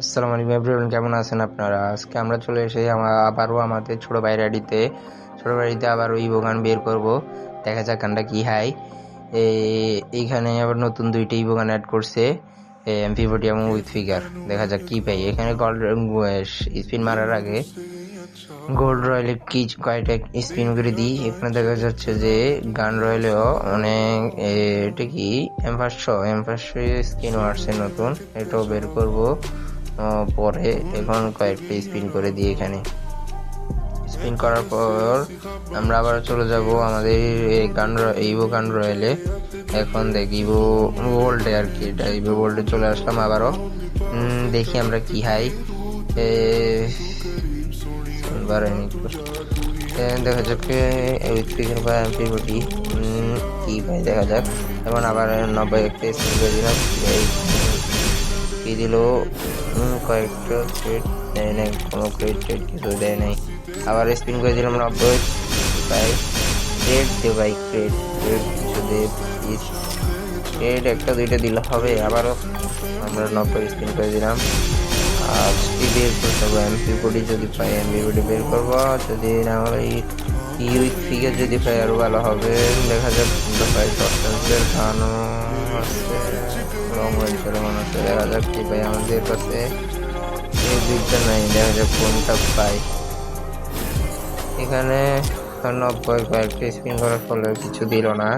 আসসালামু আলাইকুম এভরিওয়ান কেমন আছেন আপনারা? আজকে আমরা চলে এসে আমার আবারও আমাদের ছোট ভাই আইডিতে ছোট বাড়িতে আবার ওই বোগান বের করব। দেখা যাক গানটা কি হাই এইখানে আবার নতুন দুইটা ইবোগান অ্যাড করছে। এমপি ফোর্টি এবং উইথ ফিগার দেখা যাক কি পাই। এখানে গোল্ড স্পিন মারার আগে গোল্ড রয়্যালে কি, কয়টা স্পিন করে দিই? এখানে দেখা যাচ্ছে যে গান রয়্যালেও অনেক এটা কি? এম পাঁচশো এম পাঁচশো স্কিনও নতুন। এটাও বের করব। পরে এখন কয়েকটি স্পিন করে দিই এখানে স্পিন করার পর আমরা আবার চলে যাব আমাদের এই গান ইভো গান রয়েলে এখন দেখি ইভো ওল্ডে আর কি এটা ইভো ওল্ডে চলে আসলাম আবারও দেখি আমরা কি হাই দেখা যাক স্পিকার বা এমপি পাই দেখা যাক এখন আবার নব্বই একটা স্পিন করে দিলাম কি দিল কয়েকটা ক্রেট দেয় নাই, কোনো ক্রেট টেট কিছু দেয় নাই। আবার স্পিন করে দিলাম নব্বই ভাই ক্রেট দে ভাই ক্রেট ক্রেট কিছু দে প্লিজ ক্রেট একটা, দুইটা দিলে হবে, আবারও আমরা নব্বই স্পিন করে দিলাম আর বের করতে হবে এমপি বডি যদি পাই এমপি বডি বের করব, যদি না হয় ইউইথ ফিগার যদি আরও ভালো হবে, দেখা যাক কোনটা পাই সবচেয়ে গানও আছে লং রেঞ্জের মনে হচ্ছে দেখা যাক কি পাই আমাদের কাছে। এই দুইটা নাই, দেখা যাক কোনটা পাই। এখানে নব্বই কয়েকটা স্পিন করার ফলে কিছু দিল না।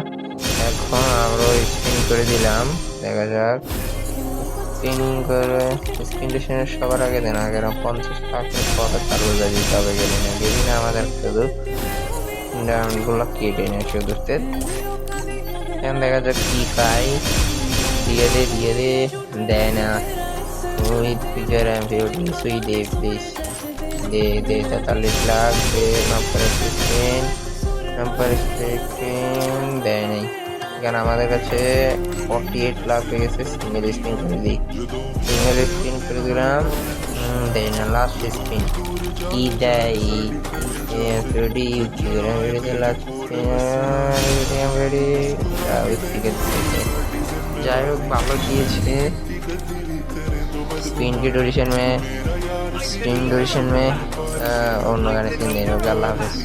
এখন আমরা স্পিন করে দিলাম, দেখা যাক। স্পিন করে স্পিন ডিশনের সবার আগে দেন আগে পঞ্চাশ টাকার পরে তার বোঝা দিতে হবে গেলি না গেলি আমাদের শুধু ডায়মন্ডগুলো কেটে নেয় তে। এখন দেখা যাক কি পাই। দিয়ে দে দিয়ে দে। দেয় না। উইথ ফিগার এম সুই দে প্লিজ দে দে, তেতাল্লিশ লাখ, দে নাম্বার স্ক্রিন নাম্বার স্ক্রিন দেয় নাই। এখানে আমাদের কাছে ফর্টি এইট লাখ হয়ে গেছে সিঙ্গেল স্পিন করে দিই। সিঙ্গেল স্পিন করে দিলাম। দেয় না লাস্ট স্পিন কি দেয় ready ready last spin ready যাই হোক ভালো দিয়েছে स्पिन की ड्यूरेशन में स्पिन ड्यूरेशन में अ, और गाने सीन देने होगा अल्लाह हाफिज़